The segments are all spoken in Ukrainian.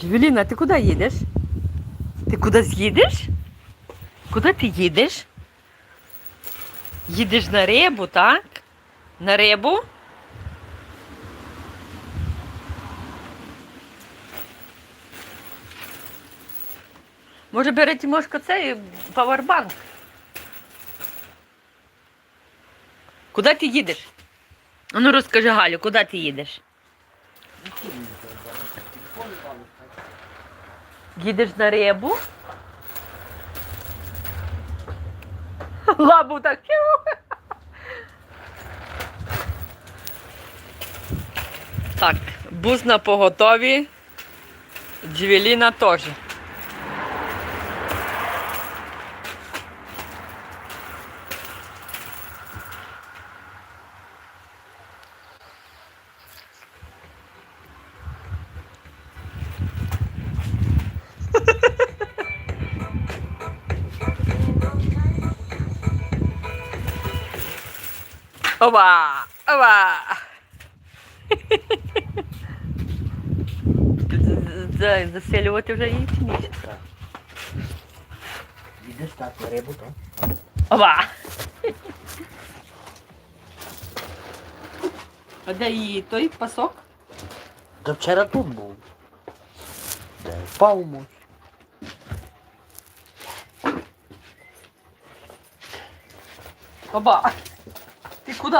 Джевеліна, ти куди їдеш? Ти кудись їдеш? Куди ти їдеш? Їдеш на рибу, так? На рибу? Може, бери Тимошко цей павербанк? Куди ти їдеш? Ну розкажи Галю, куди ти їдеш? Їдеш на рибу? Лабу так. Так, буз на поготові. Джевеліна теж. Опа! Опа! За- Заселювати вже її чи ні? Їдеш так на рибу, так? Опа! А де її той пасок? Та вчора тут був. Де впав муж. Опа! Ти куди?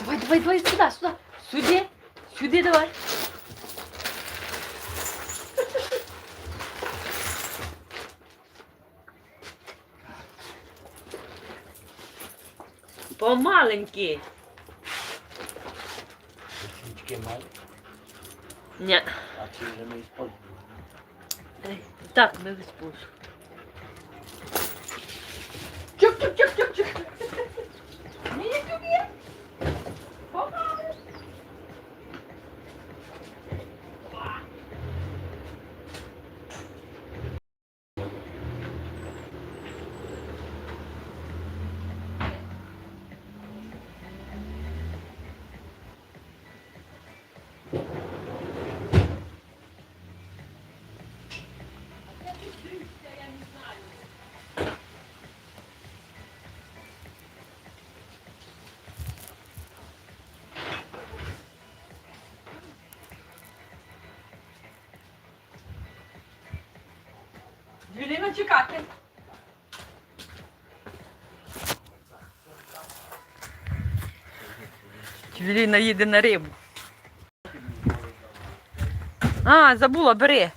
Давай, давай, давай, сюди, сюди. Сюди, сюди давай. Помаленькі. Свічки мали, Ні. а ці вже не используємо. Так, ми виспушу. çık çık çık çık. Двіліна чекати. Двіліна їде на рибу. А, забула, бери.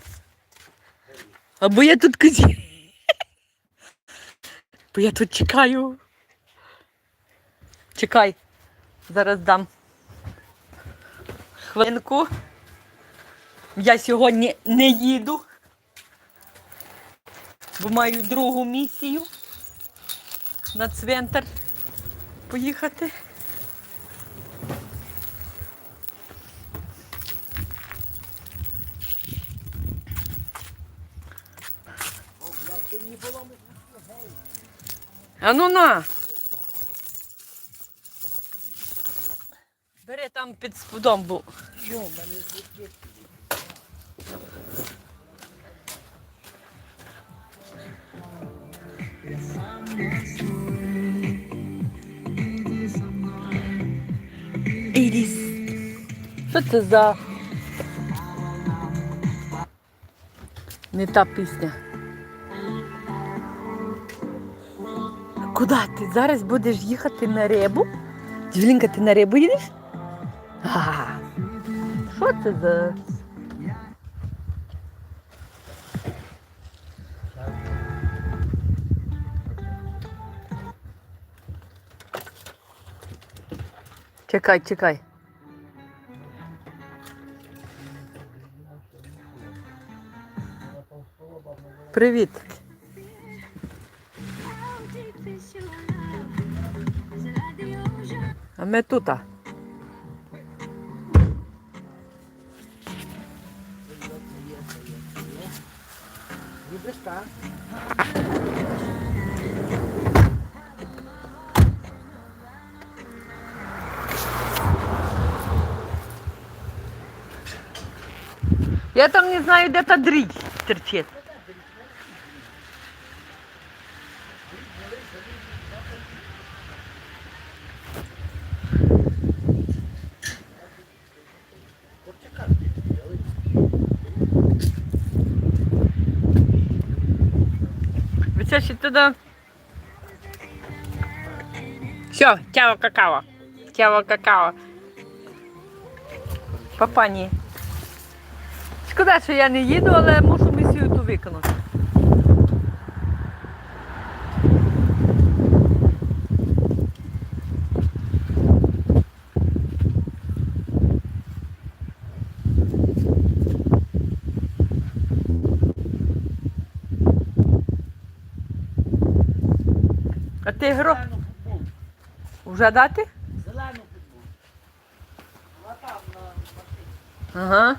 Або я тут казі. Бо я тут чекаю. Чекай. Зараз дам. Хвилинку. Я сьогодні не їду бо маю другу місію на цвинтар поїхати. А ну на. Бери там під спудом був. Іріс. Що це за не та пісня? Куди ти зараз будеш їхати на рибу? Дівлінка, ти на рибу їдеш? Що це за. Чекай, чекай. Привіт. А ми тут. Їдеш так? Я там не знаю, де та дрій терчить. Вичащи туди. Все, тява какао. Тява какао. Папані. Шкода, що я не їду, але мушу місію ту виконати. А ти гро... Вже дати? Зелену футболку. Вона там на машині. Ага.